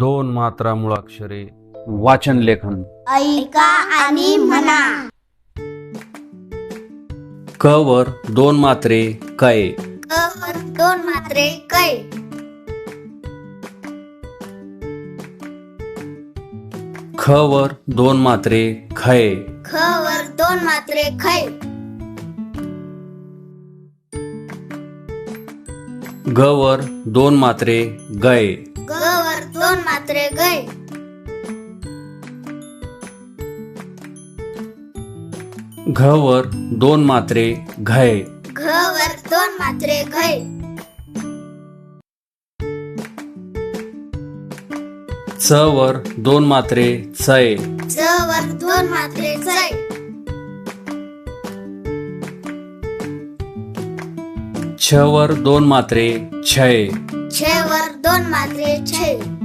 दोन मात्रा मुळाक्षरे वाचन लेखन. ऐका आणि म्हणा. क वर दोन मात्रे कै क वर दोन मात्रे कै ख वर दोन मात्रे खै ख वर दोन मात्रे खै ग वर दोन मात्रे गै ग वर दोन मात्रे गै घ वर दोन मात्रे घै घ वर दोन मात्रे घै च वर दोन मात्रे चै च वर दोन मात्रे चै छ वर दोन मात्रे छै छ वर दोन मात्रे छै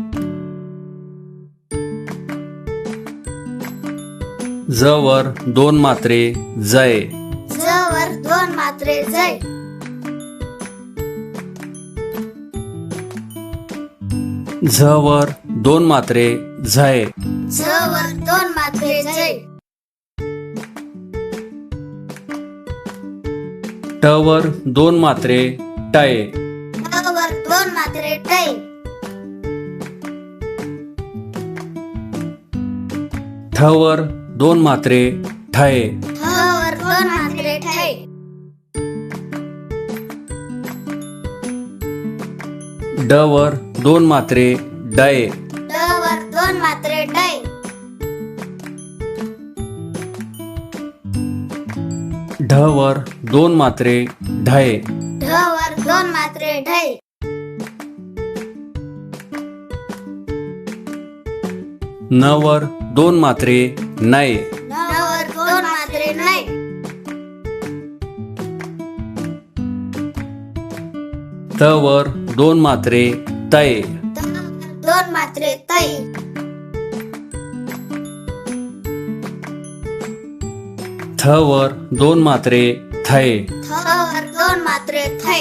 ज वर दोन मात्रे जय. ज वर दोन मात्रे जै झ वर दोन मात्रे झय झ वर दोन मात्रे जै ट वर दोन मात्रे टय. ट वर दोन मात्रे टै ठ वर दोन मात्रे ठय. ठ वर दोन मात्रे ठै ड वर दोन मात्रे डय. ड वर दोन मात्रे ढ वर दोन मात्रे ढय. ढ वर दोन मात्रे ढै न वर दोन मात्रे नय न वर दोन मात्रे नै त वर दोन मात्रे तय. दोन मात्रे तै थ वर दोन मात्रे थय. थ वर दोन मात्रे थै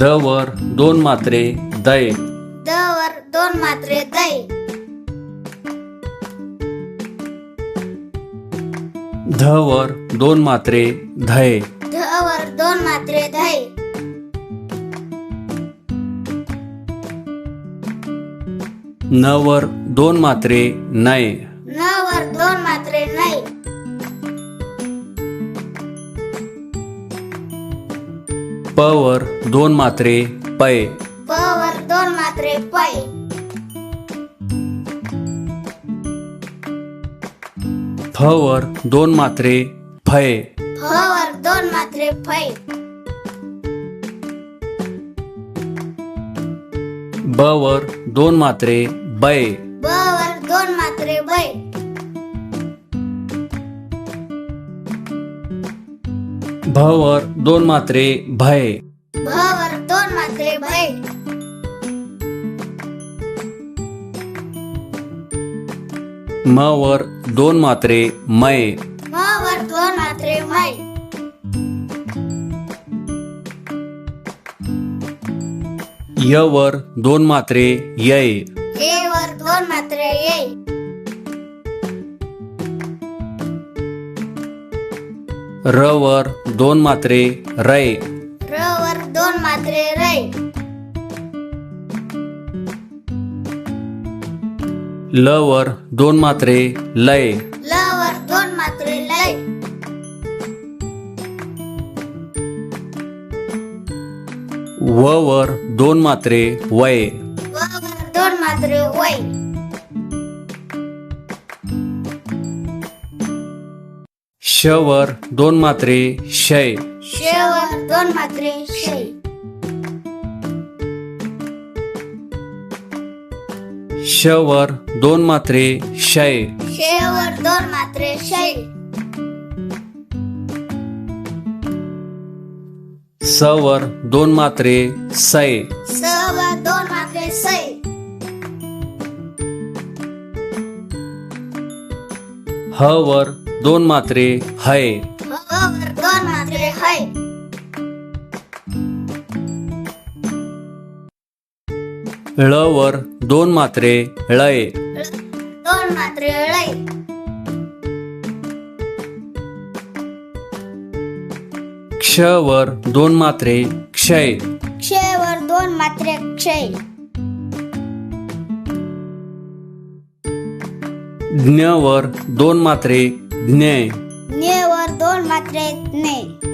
द वर दोन मात्रे दय. द वर दोन मात्रे दै. ध वर दोन मात्रे धय. ध वर दोन मात्रे धै न वर दोन मात्रे नय. न वर दोन मात्रे नै प वर दोन मात्रे पय. दोन मात्रे पै फ वर दोन मात्रे फय फ वर दोन मात्रे फै ब वर दोन मात्रे बय ब वर दोन मात्रे बै भ वर दोन मात्रे भय म वर दोन मात्रे मय. म वर दोन मात्रे मै य वर दोन मात्रे यय. वर दोन मात्रे यै. र वर दोन मात्रे रय. र वर दोन मात्रे रै ल वर दोन मात्रे लय. ल वर दोन मात्रे लै व वर दोन मात्रे वय. व वर दोन मात्रे वै श वर दोन मात्रे शय. श वर दोन मात्रे शै श वर दोन मात्रे शय. श वर दोन मात्रे शै स वर दोन मात्रे सय. स वर दोन मात्रे सै ह वर दोन मात्रे हय. ह वर दोन मात्रे है ळ वर दोन मात्रे ळय दोन मात्रे ळै क्ष वर दोन मात्रे क्षय. क्षयवर दोन मात्रे क्षय. ज्ञ वर दोन मात्रे ज्ञेय ज्ञेवर दोन मात्रे ज्ञे.